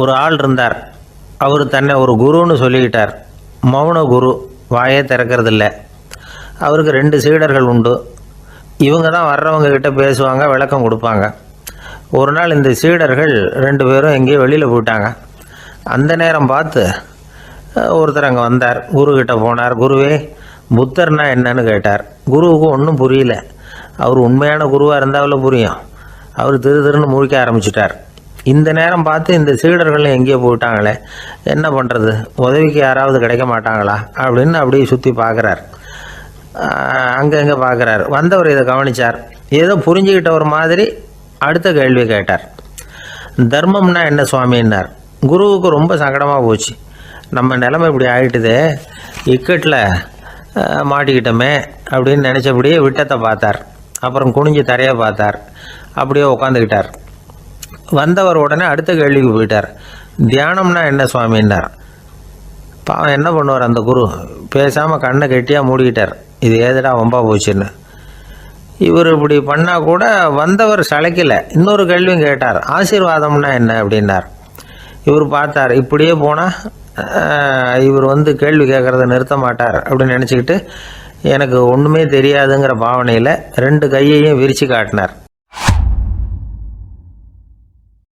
ஒரு ஆள் இருந்தார். அவர் தன்னை ஒரு குருன்னு சொல்லிக்கிட்டார். மௌன குரு வாயே திறக்கறதில்ல. அவருக்கு ரெண்டு சீடர்கள் உண்டு. இவங்க தான் வர்றவங்க கிட்ட பேசுவாங்க விளக்கம் கொடுப்பாங்க. ஒரு நாள் இந்த சீடர்கள் ரெண்டு பேரும் எங்கேயோ வெளியில் போயிட்டாங்க. அந்த நேரம் பார்த்து ஒருத்தர் அங்கே வந்தார். குரு போனார். குருவே புத்தர்னா என்னன்னு கேட்டார். குருவுக்கு ஒன்றும் புரியல. அவர் உண்மையான குருவாக இருந்தாவில் புரியும். அவர் திரு திருன்னு முழிக்க ஆரம்பிச்சிட்டார். இந்த நேரம் பார்த்து இந்த சீடர்கள் எங்கேயோ போயிட்டாங்களே என்ன பண்ணுறது உதவிக்கு யாராவது கிடைக்க மாட்டாங்களா? அப்படின்னு அப்படியே சுற்றி பார்க்குறார். அங்கங்கே பார்க்குறார். வந்தவர் இதை கவனிச்சார். ஏதோ புரிஞ்சுக்கிட்ட ஒரு மாதிரி அடுத்த கேள்வி கேட்டார். தர்மம்னா என்ன சுவாமின்னார். குருவுக்கு ரொம்ப சங்கடமாக போச்சு. நம்ம நிலமை இப்படி ஆகிட்டுதே இக்கட்டில் மாட்டிக்கிட்டோமே அப்படின்னு நினச்சபடியே விட்டத்தை பார்த்தார். அப்புறம் குனிஞ்சு தரையை பார்த்தார். அப்படியே உட்காந்துக்கிட்டார் வந்தவர் உடனே அடுத்த கேள்விக்கு போயிட்டார். தியானம்னா என்ன சுவாமின்னார். பாவம் என்ன பண்ணுவார் அந்த குரு? பேசாமல் கண்ணை கெட்டியாக மூடிக்கிட்டார். இது ஏதுடா வம்பா போச்சுன்னு. இவர் இப்படி பண்ணால் கூட வந்தவர் சளைக்கலை. இன்னொரு கேள்வியும் கேட்டார். ஆசீர்வாதம்னா என்ன அப்படின்னார். இவர் பார்த்தார் இப்படியே போனால் இவர் வந்து கேள்வி கேட்குறத நிறுத்த மாட்டார் அப்படின்னு நினச்சிக்கிட்டு எனக்கு ஒன்றுமே தெரியாதுங்கிற பாவனையில் ரெண்டு கையையும் விரித்து காட்டினார்.